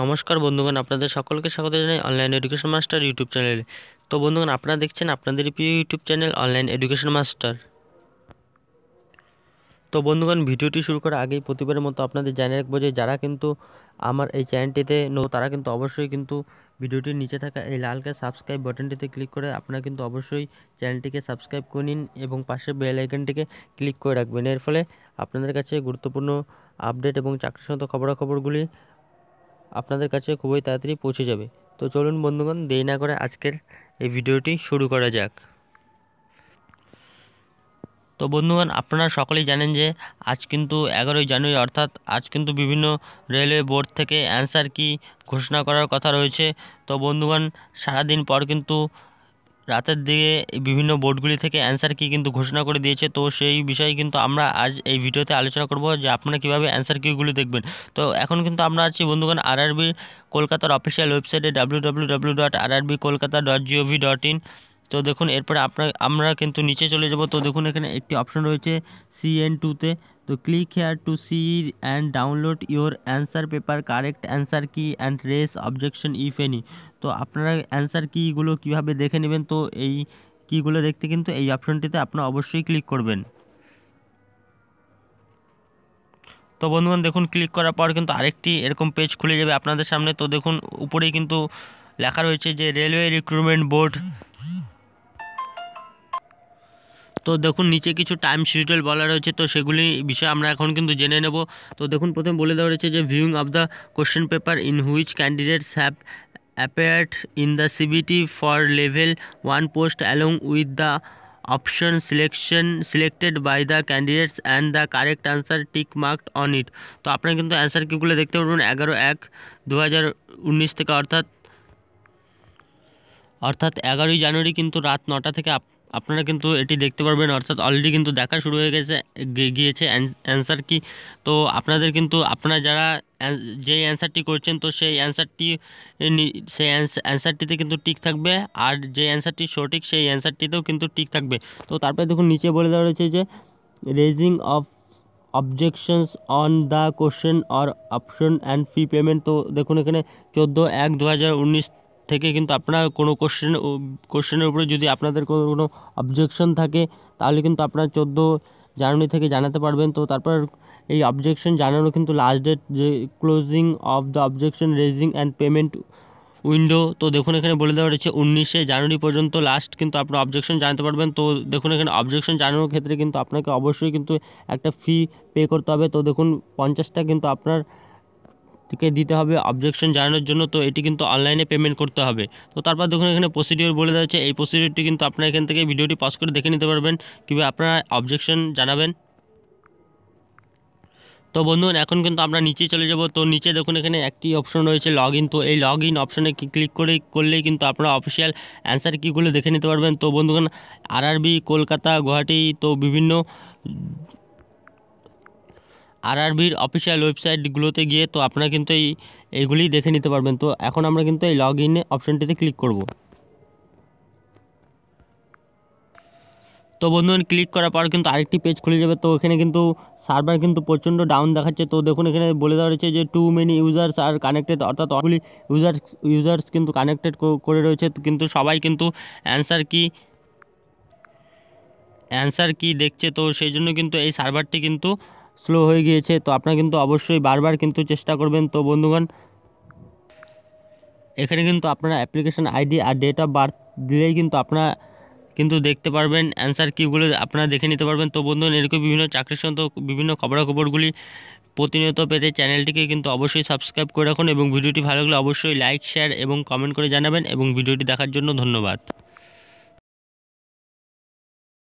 নমস্কার বন্ধুগণ, আপনাদের সকলকে স্বাগত জানাই অনলাইন এডুকেশন মাস্টার ইউটিউব চ্যানেলে তো বন্ধুগণ, আপনারা দেখছেন আপনাদের প্রিয় YouTube channel online education master তো বন্ধুগণ, ভিডিওটি শুরু করার আগেই প্রতিবারের মতো আপনাদের জানিয়ে রাখব যে যারা কিন্তু আমার এই চ্যানেলটিতে নো তারা কিন্তু অবশ্যই কিন্তু ভিডিওটির নিচে থাকা এই লালকে সাবস্ক্রাইব বাটনটিতে ক্লিক করে আপনারা কিন্তু অবশ্যই চ্যানেলটিকে সাবস্ক্রাইব করে নিন এবং পাশে বেল আইকনটিকে ক্লিক করে রাখবেন। এর ফলে আপনাদের কাছে গুরুত্বপূর্ণ আপডেট এবং চাকরির সংক্রান্ত খবরাখবরগুলি আপনাদের কাছে খুবই তাড়াতাড়ি পৌঁছে যাবে। তো চলুন বন্ধুগণ, দেরি না করে আজকের এই ভিডিওটি শুরু করা যাক। তো বন্ধুগণ, আপনারা সকলেই জানেন যে আজ কিন্তু এগারোই জানুয়ারি, অর্থাৎ আজ কিন্তু বিভিন্ন রেলওয়ে বোর্ড থেকে অ্যান্সার কি ঘোষণা করার কথা রয়েছে। তো বন্ধুগণ, সারাদিন পর কিন্তু রাতের দিকে বিভিন্ন বোর্ডগুলি থেকে অ্যান্সার কি কিন্তু ঘোষণা করে দিয়েছে। তো সেই বিষয়ে কিন্তু আমরা আজ এই ভিডিওতে আলোচনা করব যে আপনারা কীভাবে অ্যান্সার কিগুলি দেখবেন। তো এখন কিন্তু আমরা আছি বন্ধুগণ আরআরবি কলকাতার অফিসিয়াল ওয়েবসাইটে W dot Kolkata dot dot in তো দেখুন, এরপরে আপনার, আমরা কিন্তু নিচে চলে যাব। তো দেখুন, এখানে একটি অপশন রয়েছে সিএন টুতে তো click here to see and download your answer paper correct answer key and raise objection if any তো আপনারা অ্যান্সার কিগুলো কীভাবে দেখে নেবেন? তো এই কিগুলো দেখতে কিন্তু এই অপশনটিতে আপনারা অবশ্যই ক্লিক করবেন। তো বন্ধুগণ, দেখুন ক্লিক করার পর কিন্তু আরেকটি এরকম পেজ খুলে যাবে আপনাদের সামনে। তো দেখুন, উপরেই কিন্তু লেখা রয়েছে যে রেলওয়ে রিক্রুটমেন্ট বোর্ড তো দেখুন, নিচে কিছু টাইম শিডিউল বলা রয়েছে, তো সেগুলি বিষয়ে আমরা এখন কিন্তু জেনে নেব। তো দেখুন, প্রথমে বলে দেওয়া রয়েছে যে viewing of the question paper in which candidates have appeared in the CBT for level one post along with the option selection selected by the candidates and the correct answer tick marked on it তো আপনারা কিন্তু answer কিগুলো দেখতে পারবেন, এগারো এক দু থেকে, অর্থাৎ অর্থাৎ এগারোই জানুয়ারি কিন্তু রাত নটা থেকে আপনারা কিন্তু এটি দেখতে পারবেন, অর্থাৎ অলরেডি কিন্তু দেখা শুরু হয়ে গেছে গিয়েছে অ্যান্সার কি। তো আপনাদের কিন্তু, আপনারা যারা যে অ্যান্সারটি করছেন, তো সেই অ্যান্সারটি সেই অ্যান্সারটিতে কিন্তু টিক থাকবে, আর যে অ্যান্সারটি সঠিক, সেই অ্যান্সারটিতেও কিন্তু টিক থাকবে। তো তারপরে দেখুন, নিচে বলে দেওয়া রয়েছে যে raising of objections on the question or option and fee payment তো দেখুন এখানে চোদ্দ এক দু হাজার উনিশ থেকে কিন্তু আপনারা কোনো কোশ্চেন কোশ্চেনের উপরে যদি আপনাদের কোনো কোনো অবজেকশন থাকে, তাহলে কিন্তু আপনারা চোদ্দ জানুয়ারি থেকে জানাতে পারবেন। তো তারপর এই অবজেকশন জানানো কিন্তু লাস্ট ডেট যে closing of the objection raising and payment window তো দেখুন এখানে বলে দেওয়া রয়েছে উনিশে জানুয়ারি পর্যন্ত লাস্ট কিন্তু আপনার অবজেকশন জানাতে পারবেন। তো দেখুন এখানে অবজেকশন জানানোর ক্ষেত্রে কিন্তু আপনাকে অবশ্যই কিন্তু একটা ফি পে করতে হবে। তো দেখুন পঞ্চাশটা কিন্তু আপনার থেকে দিতে হবে অবজেকশন জানানোর জন্য। তো এটি কিন্তু অনলাইনে পেমেন্ট করতে হবে। তো তারপর দেখুন এখানে প্রসিডিওর বলে দেওয়া হচ্ছে এই প্রসিডিওরটি কিন্তু আপনারা এখান থেকে ভিডিওটি পজ করে দেখে নিতে পারবেন। কীভাবে আপনারা অবজেকশন জানাবেন। তো বন্ধুগণ, এখন কিন্তু আমরা নিচে চলে যাব। তো নিচে দেখুন এখানে একটি অপশন রয়েছে লগ তো এই লগ ইন অপশনে ক্লিক করে, করলেই কিন্তু আপনারা অফিসিয়াল অ্যান্সার কীগুলো দেখে নিতে পারবেন। তো বন্ধুগণ আরআরবি কলকাতা, গুয়াহাটি, তো বিভিন্ন আরআরবির অফিসিয়াল ওয়েবসাইটগুলোতে গিয়ে তো আপনারা কিন্তু এই এইগুলি দেখে নিতে পারবেন। তো এখন আমরা কিন্তু এই লগ ইনে অপশানটিতে ক্লিক করব। তো বন্ধুগণ ক্লিক করার পর কিন্তু আরেকটি পেজ খুলে যাবে। তো এখানে কিন্তু সার্ভার কিন্তু প্রচণ্ড ডাউন দেখাচ্ছে। তো দেখুন, এখানে বলে দেওয়া রয়েছে যে too many users are connected অর্থাৎ অনেকগুলি ইউজার্স ইউজার্স কিন্তু কানেক্টেড করে রয়েছে। কিন্তু সবাই কিন্তু অ্যান্সার কি অ্যান্সার কি দেখছে। তো সেই জন্য কিন্তু এই সার্ভারটি কিন্তু স্লো হয়ে গিয়েছে, তো আপনারা কিন্তু অবশ্যই বারবার কিন্তু চেষ্টা করবেন। তো বন্ধুগণ, এখানে কিন্তু আপনারা অ্যাপ্লিকেশান আইডি আর ডেট অফ বার্থ দিলেই কিন্তু আপনারা কিন্তু দেখতে পারবেন। অ্যান্সার কিগুলো আপনারা দেখে নিতে পারবেন। তো বন্ধুগণ, এরকম বিভিন্ন চাকরির সঙ্গে বিভিন্ন খবরাখবরগুলি প্রতিনিয়ত পেতে চ্যানেলটিকে কিন্তু অবশ্যই সাবস্ক্রাইব করে রাখুন এবং ভিডিওটি ভালো লাগলে অবশ্যই লাইক শেয়ার এবং কমেন্ট করে জানাবেন এবং ভিডিওটি দেখার জন্য ধন্যবাদ।